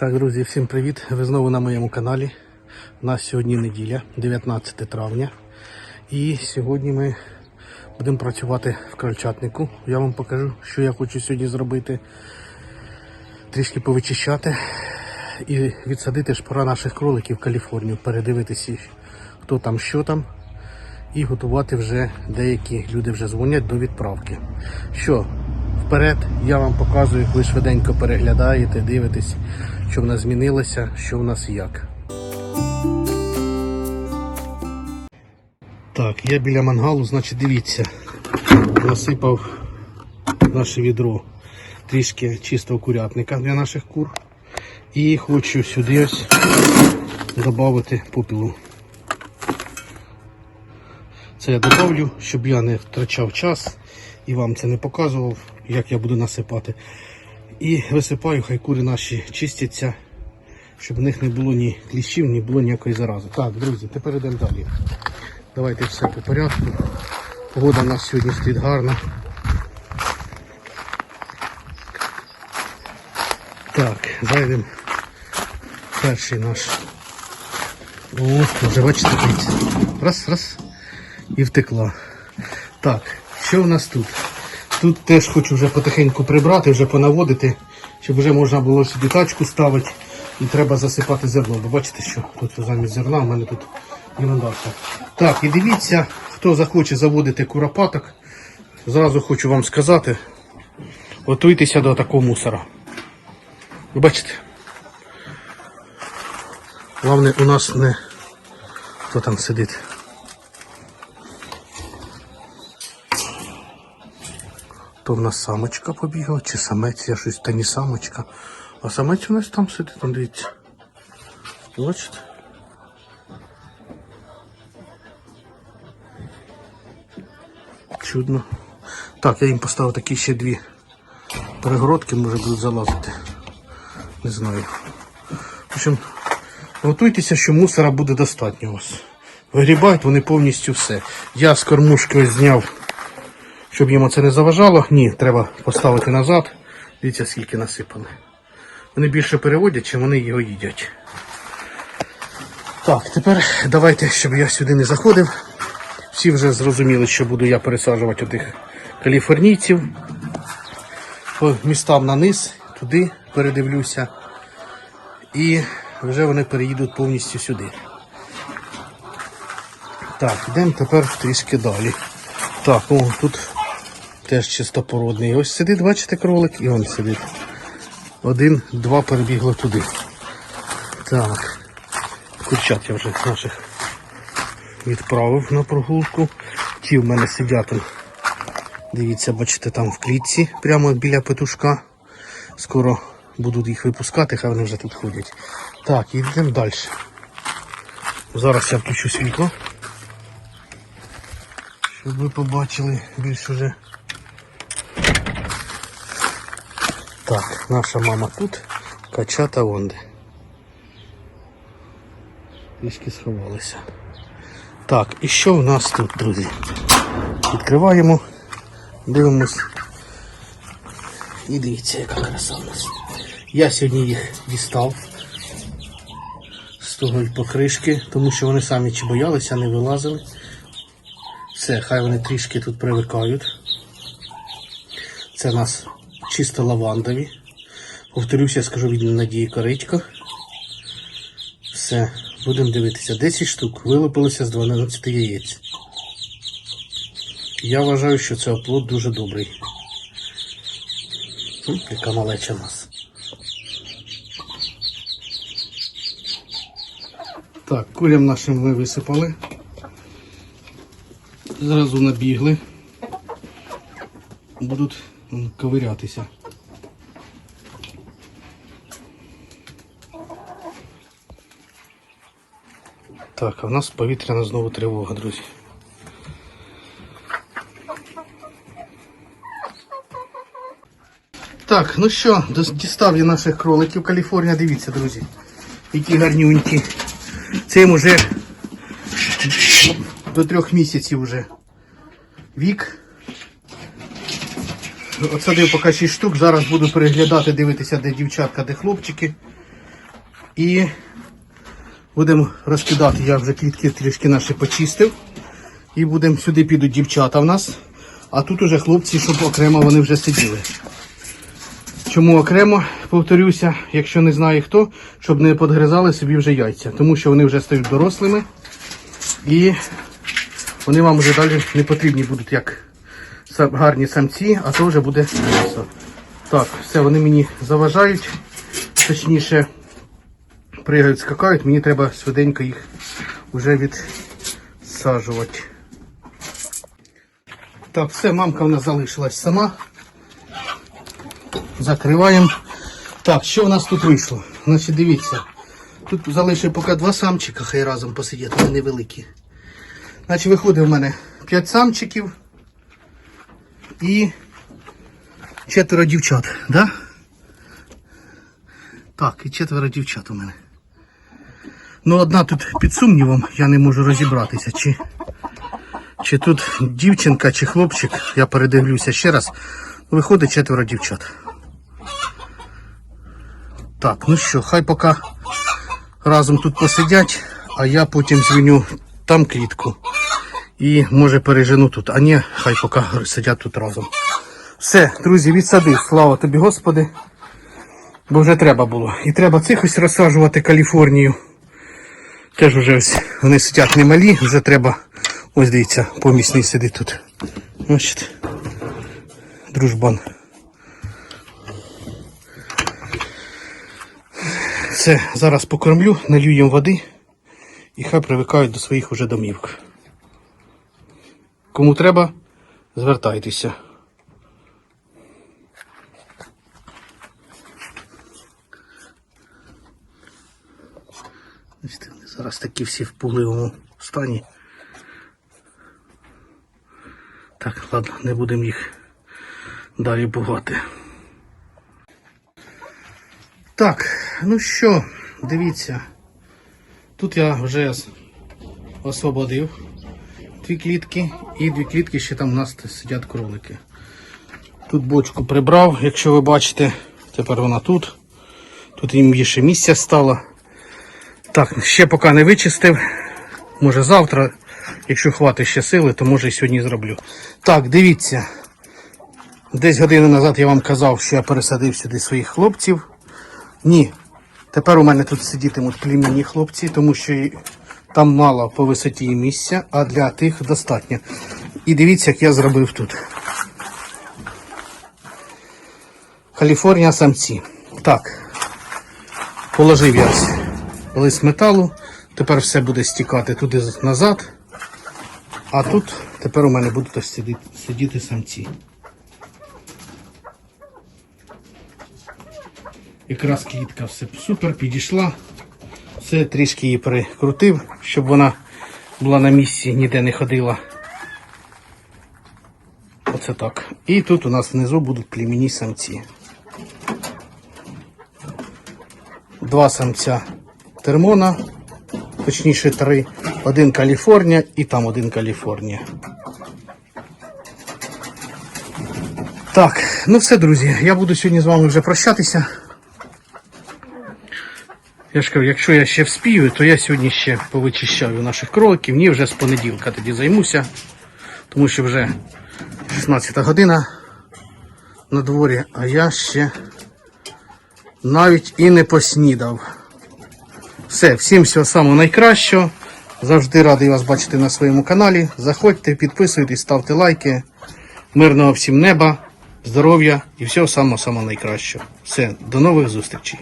Так, друзі, всім привіт! Ви знову на моєму каналі. У нас сьогодні неділя, 19 травня. І сьогодні ми будемо працювати в крольчатнику. Я вам покажу, що я хочу сьогодні зробити. Трішки повичищати і відсадити шпора наших кроликів в Каліфорнію, передивитися, хто там, що там. І готувати вже деякі люди вже дзвонять до відправки. Що, вперед, я вам показую, ви швиденько переглядаєте, дивитесь, що в нас змінилося, що в нас як. Так, я біля мангалу, значить дивіться, насипав наше відро трішки чистого курятника для наших кур. І хочу сюди ось додати попілу. Це я додавлю, щоб я не втрачав час і вам це не показував, як я буду насипати. І висипаю, хай кури наші чистяться, щоб в них не було ні кліщів, ні було ніякої зарази. Так, друзі, тепер йдемо далі. Давайте все по порядку. Погода в нас сьогодні стоїть гарна. Так, зайдемо. Перший наш. О, вже бачите. Раз, раз. І втекла. Так, що в нас тут? Тут теж хочу вже потихеньку прибрати, вже понаводити, щоб вже можна було собі тачку ставити і треба засипати зерно. Бо бачите, що тут замість зерна в мене тут інундація. Так, і дивіться, хто захоче заводити куропаток, зразу хочу вам сказати, готуйтеся до такого мусора. Ви бачите? Головне у нас не хто там сидить. То в нас самочка побігла, чи самець, я щось та не самочка. А самець у нас там сидить, там дивіться. Бачите? Чудно. Так, я їм поставив такі ще дві перегородки, може будуть залазити. Не знаю. В общем, готуйтеся, що мусора буде достатньо у вас. Вигрібають вони повністю все. Я з кормушки ось зняв, щоб їм це не заважало. Ні, треба поставити назад. Дивіться, скільки насипали. Вони більше переводять, чим вони його їдять. Так, тепер давайте, щоб я сюди не заходив. Всі вже зрозуміли, що буду я пересаджувати тих каліфорнійців. По містам на низ, туди передивлюся. І вже вони переїдуть повністю сюди. Так, йдемо тепер трішки далі. Так, о, тут теж чистопородний. Ось сидить, бачите, кролик, і он сидить. Один, два перебігло туди. Так. Курчат я вже наших відправив на прогулку. Ті в мене сидять. Дивіться, бачите, там в клітці, прямо біля петушка. Скоро будуть їх випускати, хай вони вже тут ходять. Так, йдемо далі. Зараз я включу світло. Щоб ви побачили більш уже. Так, наша мама тут, качата вонде. Трішки сховалися. Так, і що в нас тут, друзі? Відкриваємо, дивимось. І дивіться, яка краса в нас. Я сьогодні їх дістав з того покришки, тому що вони самі чи боялися, не вилазили. Все, хай вони трішки тут привикають. Це у нас чисто лавандові. Повторюся, скажу від Надії Коричко. Все, будемо дивитися. 10 штук вилупилося з 12 яєць. Я вважаю, що це оплод дуже добрий. М, Яка малеча в нас. Так, курям нашим ми висипали. Зразу набігли. Будуть ковирятися. Так, а в нас повітряна знову тривога, друзі. Так, ну що, дістав я наших кроликів Каліфорнія. Дивіться, друзі. Які гарнюнькі. Це їм уже до трьох місяців вже вік. Отсадив поки 6 штук. Зараз буду переглядати, дивитися, де дівчатка, де хлопчики. І будемо розкидати. Я вже клітки трішки наші почистив. І будемо сюди підуть дівчата в нас. А тут уже хлопці, щоб окремо вони вже сиділи. Чому окремо, повторюся, якщо не знає хто, щоб не подгризали собі вже яйця. Тому що вони вже стають дорослими. І вони вам вже далі не потрібні будуть як гарні самці, а то вже буде м'ясо. Так, все, вони мені заважають. Точніше, пригають, скакають, мені треба швиденько їх вже відсаджувати. Так, все, мамка в нас залишилась сама. Закриваємо. Так, що в нас тут вийшло? Значить, дивіться. Тут залишив поки два самчика, хай разом посидять, вони невеликі. Значить, виходить в мене 5 самчиків і четверо дівчат, да? Так, і четверо дівчат у мене. Ну, одна тут під сумнівом, я не можу розібратися, чи, чи тут дівчинка, чи хлопчик. Я передивлюся ще раз. Виходить четверо дівчат. Так, ну що, хай поки разом тут посидять, а я потім звільню там клітку. І може пережену тут. А ні, хай поки сидять тут разом. Все, друзі, відсадив. Слава тобі, Господи. Бо вже треба було. І треба цих ось розсаджувати Каліфорнію. Теж вже ось вони сидять немалі, вже треба. Ось дивіться, помісний сидить тут. Бачите? Дружбан. Все, зараз покормлю, налью їм води і хай привикають до своїх уже домівок. Кому треба, звертайтеся. Зараз такі всі в пугливому стані. Так, ладно, не будемо їх далі пугати. Так, ну що, дивіться. Тут я вже освободив дві клітки і дві клітки ще там у нас сидять кролики. Тут бочку прибрав, якщо ви бачите, тепер вона тут. Тут їм більше місця стало. Так, ще поки не вичистив. Може завтра, якщо хватить ще сили, то може і сьогодні зроблю. Так, дивіться. Десь годину назад я вам казав, що я пересадив сюди своїх хлопців. Ні. Тепер у мене тут сидітимуть племінні хлопці, тому що там мало по висоті місця, а для тих достатньо. І дивіться, як я зробив тут. Каліфорнія самці. Так. Положив я лист металу. Тепер все буде стікати туди назад. А тут тепер у мене будуть сидіти, сидіти самці. Якраз клітка все супер, підійшла. Все трішки її прикрутив, щоб вона була на місці, ніде не ходила. Оце так. І тут у нас внизу будуть племінні самці. Два самця термона, точніше три. Один Каліфорнія і там один Каліфорнія. Так, ну все, друзі. Я буду сьогодні з вами вже прощатися. Я ж кажу, якщо я ще вспію, то я сьогодні ще повичищаю наших кроликів. Ні, вже з понеділка тоді займуся. Тому що вже 16 година на дворі, а я ще навіть і не поснідав. Все, всім всього самого найкращого. Завжди радий вас бачити на своєму каналі. Заходьте, підписуйтесь, ставте лайки. Мирного всім неба, здоров'я і всього самого самого найкращого. Все, до нових зустрічей.